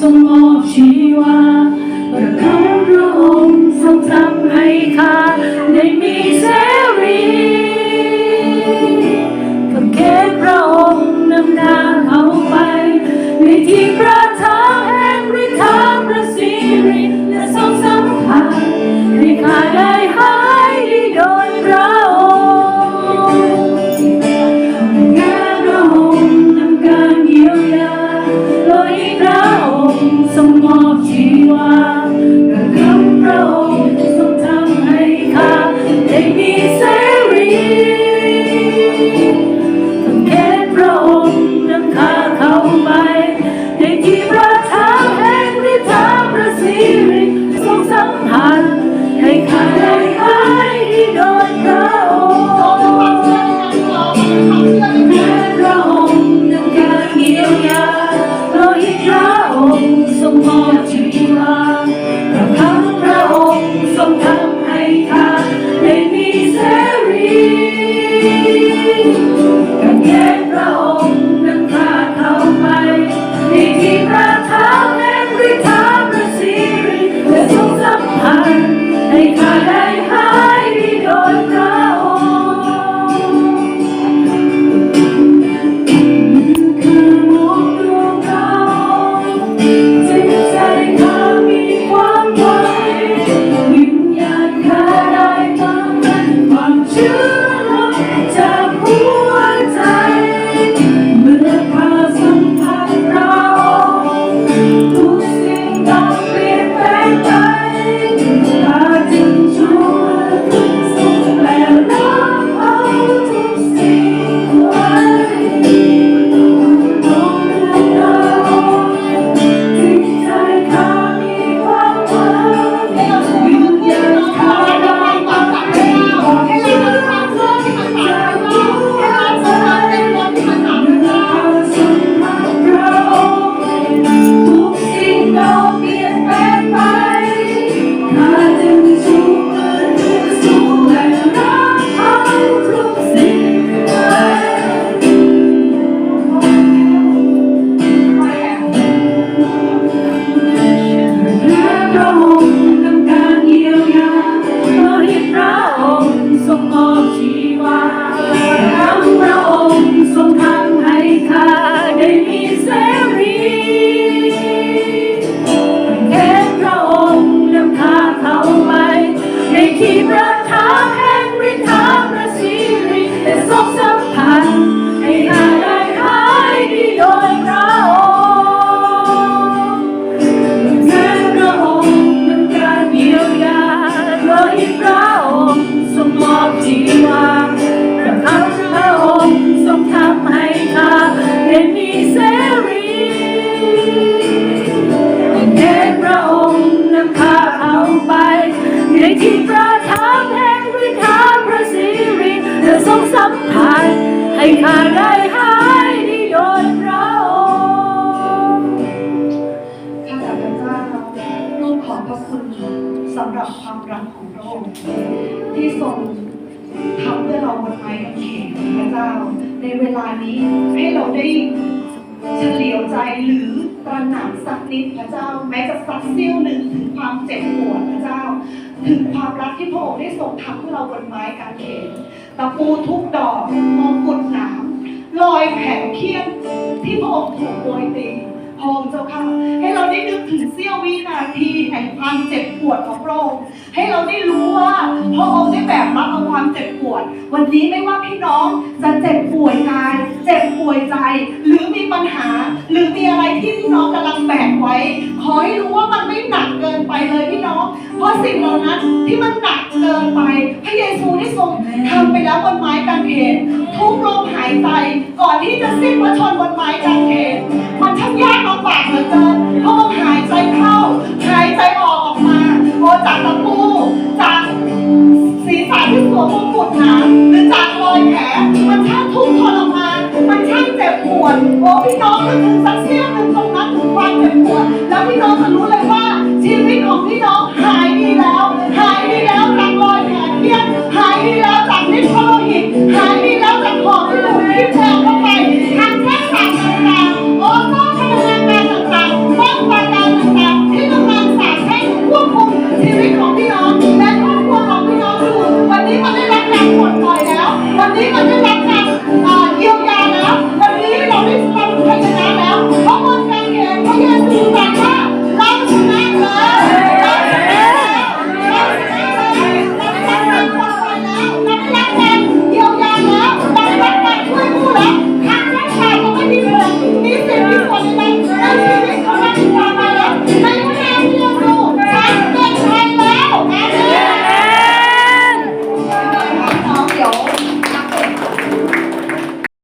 ทรงมอบชีวาประคำพระองค์ทรงทำให้ข้า งค์ทรงมอบชีวากับคำพระองค์ทรงทำให้ข้าได้มีเสรีกับแค่พระองค์นำข้าเข้าไปในที่ประทับแห่งฤทธาประสิริทรงสัมผัสให้ข้าได้หายดีโดย ระคุณสำหรับความรักของพระองค์ที่ทรงทำเพื่อเราบนไม้กางเขนพระเจ้า ในเวลานี้ให้เราได้เฉลียวใจหรือตระหนักสักนิดพระเจ้า แม้จะสักเสี้ยวหนึ่งถึงความเจ็บปวดพระเจ้า ถึงความรักที่พระองค์ได้ทรงทำเพื่อเราบนไม้กางเขนตะปูทุกดอกมงกุฎหนามรอยแผลเคี้ยนที่พระองค์ถูกโวยตี องค์เจ้าค่ะ ให้เราได้นึกถึงเสี้ยววินาทีแห่งความเจ็บปวดของพระองค์ให้เราได้รู้ว่าพระองค์ได้แบกรับเอาความเจ็บปวด วันนี้ไม่ว่าพี่น้องจะเจ็บป่วยกาย เจ็บป่วยใจ หรือมีปัญหา หรือมีอะไรที่พี่น้องกำลังแบกไว้ ขอให้รู้ว่ามันไม่หนัก ไปเลยพี่น้อง เพราะสิ่งเหล่านั้นที่มันหนักเกินไปพระเยซูได้ทรงทำไปแล้วบนไม้กางเขนทุกลมหายใจก่อนที่จะสิ้นพระชนม์บนไม้กางเขนมันช่างยากลำบากเหลือเกินเพราะต้องหายใจเข้าหายใจออกออกมาโอจากตะปูจากศีรษะที่สวมมงกุฎหนาหรือจากรอยแผลมันช่างทุกข์ทรมานมันช่างเจ็บปวดโอ้พี่น้องนึกถึงสักเสี้ยวหนึ่งตรงนั้นถึงความเจ็บปวดแล้วพี่น้องจะรู้เลย